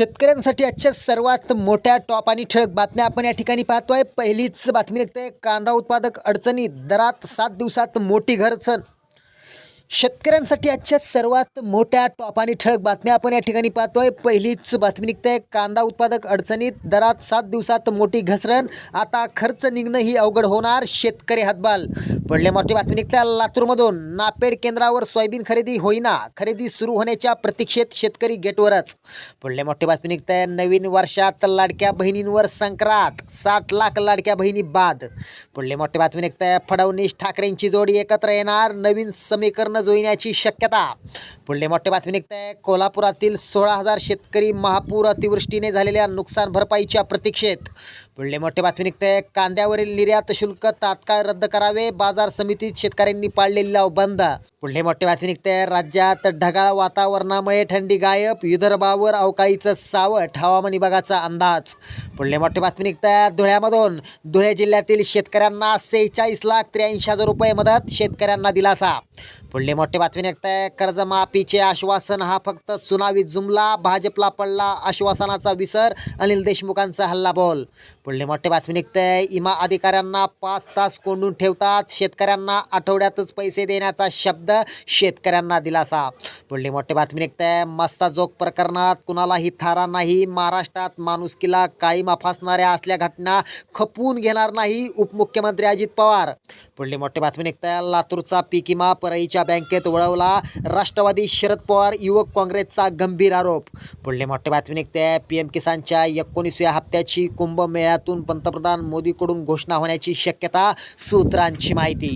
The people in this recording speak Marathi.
शेतकऱ्यांसाठी आजच्या सर्वात मोठ्या टॉप आणि ठळक बातम्या आपण या ठिकाणी पाहतोय. पहिलीच बातमी निघते. कांदा उत्पादक अडचणी दरात सात दिवसात मोठी घरचण शेतकऱ्यांसाठी आजच्या सर्वात मोठ्या टॉप आणि ठळक बातम्या आपण या ठिकाणी पाहतोय. पहिलीच बातमी निघते. कांदा उत्पादक अडचणीत. दरात सात दिवसात मोठी घसरण. आता खर्च निघणं ही अवघड होणार. शेतकरी हातबाल. पडले मोठी बातमी निघते लातूरमधून नापेड केंद्रावर सोयाबीन खरेदी होईना. खरेदी सुरू होण्याच्या प्रतीक्षेत शेतकरी गेटवरच. पडले मोठी बातमी निघते नवीन वर्षात लाडक्या बहिणींवर संक्रांत. साठ लाख लाडक्या बहिणी बाद. पडले मोठी बातमी निघते फडणवीस ठाकरेंची जोडी एकत्र येणार. नवीन समीकरण जुळण्याची शक्यता. पुढले मोठे बातमी निघते कोल्हापुरातील सोळा हजार शेतकरी महापूर अतिवृष्टीने झालेल्या नुकसान भरपाईच्या प्रतीक्षेत. पुढले मोठे बातमी निघते कांद्यावरील निर्यात शुल्क तात्काळ रद्द करावे. बाजार समितीत शेतकऱ्यांनी पाळलेली लाव बंद. पुढले मोठे बातमी निघते राज्यात ढगाळ वातावरणामुळे थंडी गायब. विदर्भावर अवकाळीचं सावट. हवामान विभागाचा अंदाज. पुढले मोठे बातमी निघते धुळ्यामधून धुळे जिल्ह्यातील शेतकऱ्यांना सेहेचाळीस लाख त्र्याऐंशी हजार रुपये मदत. शेतकऱ्यांना दिलासा. पुढले मोठे बातमी निघतं आहे कर्जमाफी युतीचे आश्वासन हा फक्त चुनावी जुमला भाजपला पडला आश्वासनाचा विसर अनिल देशमुखांचा हल्ला बोल पुढले मोठे बातमी निघतंय इमा अधिकाऱ्यांना पाच तास कोंडून ठेवतात शेतकऱ्यांना आठवड्यातच पैसे देण्याचा शब्द शेतकऱ्यांना दिलासा. पुढली मोठी बातमी निघते मस्साजोग प्रकरणात कुणालाही थारा नाही महाराष्ट्रात माणुसकीला काळीमा फासणाऱ्या असल्या घटना खपवून घेणार नाही उपमुख्यमंत्री अजित पवार. पुढली मोठी बातमी निघतंय लातूरचा पीक विमा परळीच्या बँकेत वळवला राष्ट्रवादी शरद पवार युवक काँग्रेसचा गंभीर आरोप. पुढले मोठे बातमी निघते. पी एम किसानच्या एकोणीसव्या हप्त्याची कुंभमेळ्यातून पंतप्रधान मोदीकडून घोषणा होण्याची शक्यता सूत्रांची माहिती.